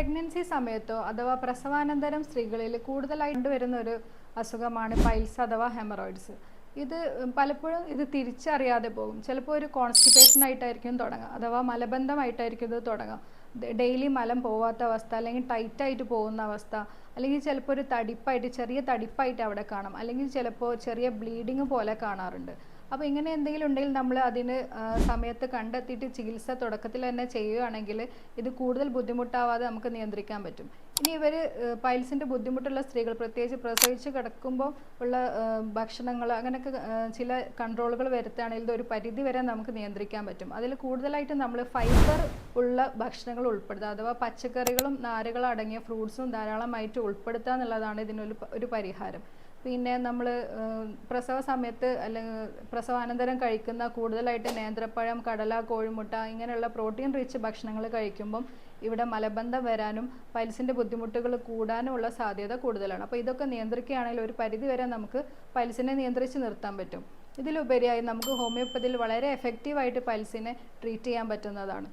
Pregnancy സമയത്തോ അഥവാ പ്രസവാനന്തരം സ്ത്രീകളിൽ കൂടുതലായി കണ്ടുവരുന്ന ഒരു അസുഖമാണ് പൈൽസ് അഥവാ ഹെമറോയിഡ്സ്. ഇത് പലപ്പോഴും ഇത് തിരിച്ചറിയാതെ പോകും. ചിലപ്പോൾ ഒരു കോൺസ്റ്റിപ്പേഷൻ ആയിട്ടായിരിക്കും തുടങ്ങുക. അഥവാ മലബന്ധമായിട്ടായിരിക്കും ഇത് തുടങ്ങുക. ഡെയിലി മലം പോവാത്ത അവസ്ഥ അല്ലെങ്കിൽ ടൈറ്റായിട്ട് പോകുന്ന അവസ്ഥ അല്ലെങ്കിൽ ചിലപ്പോൾ ഒരു തടിപ്പായിട്ട് ചെറിയ തടിപ്പായിട്ട് അവിടെ കാണാം. അല്ലെങ്കിൽ ചിലപ്പോൾ ചെറിയ ബ്ലീഡിങ് പോലെ കാണാറുണ്ട്. അപ്പോൾ ഇങ്ങനെ എന്തെങ്കിലും ഉണ്ടെങ്കിൽ നമ്മൾ അതിന് സമയത്ത് കണ്ടെത്തിയിട്ട് ചികിത്സ തുടക്കത്തിൽ തന്നെ ചെയ്യുകയാണെങ്കിൽ ഇത് കൂടുതൽ ബുദ്ധിമുട്ടാവാതെ നമുക്ക് നിയന്ത്രിക്കാൻ പറ്റും. ഇനി ഇവർ പൈൽസിന്റെ ബുദ്ധിമുട്ടുള്ള സ്ത്രീകൾ പ്രത്യേകിച്ച് പ്രസവിച്ച് കിടക്കുമ്പോൾ ഉള്ള ഭക്ഷണങ്ങൾ അങ്ങനെയൊക്കെ ചില കൺട്രോളുകൾ വരുത്തുകയാണെങ്കിൽ ഒരു പരിധി വരെ നമുക്ക് നിയന്ത്രിക്കാൻ പറ്റും. അതിൽ കൂടുതലായിട്ട് നമ്മൾ ഫൈബർ ഉള്ള ഭക്ഷണങ്ങൾ ഉൾപ്പെടുത്തുക അഥവാ പച്ചക്കറികളും നാരുകളും അടങ്ങിയ ഫ്രൂട്ട്സും ധാരാളമായിട്ട് ഉൾപ്പെടുത്തുക എന്നുള്ളതാണ് ഇതിനൊരു ഒരു പരിഹാരം. പിന്നെ നമ്മൾ പ്രസവ സമയത്ത് അല്ലെങ്കിൽ പ്രസവാനന്തരം കഴിക്കുന്ന കൂടുതലായിട്ട് നേന്ത്രപ്പഴം കടല കോഴിമുട്ട ഇങ്ങനെയുള്ള പ്രോട്ടീൻ റിച്ച് ഭക്ഷണങ്ങൾ കഴിക്കുമ്പം ഇവിടെ മലബന്ധം വരാനും പൈൽസിന്റെ ബുദ്ധിമുട്ടുകൾ കൂടാനുമുള്ള സാധ്യത കൂടുതലാണ്. അപ്പോൾ ഇതൊക്കെ നിയന്ത്രിക്കുകയാണെങ്കിൽ ഒരു പരിധി വരെ നമുക്ക് പൈൽസിനെ നിയന്ത്രിച്ച് നിർത്താൻ പറ്റും. ഇതിലുപരിയായി നമുക്ക് ഹോമിയോപ്പതിയിൽ വളരെ എഫക്റ്റീവായിട്ട് പൈൽസിനെ ട്രീറ്റ് ചെയ്യാൻ പറ്റുന്നതാണ്.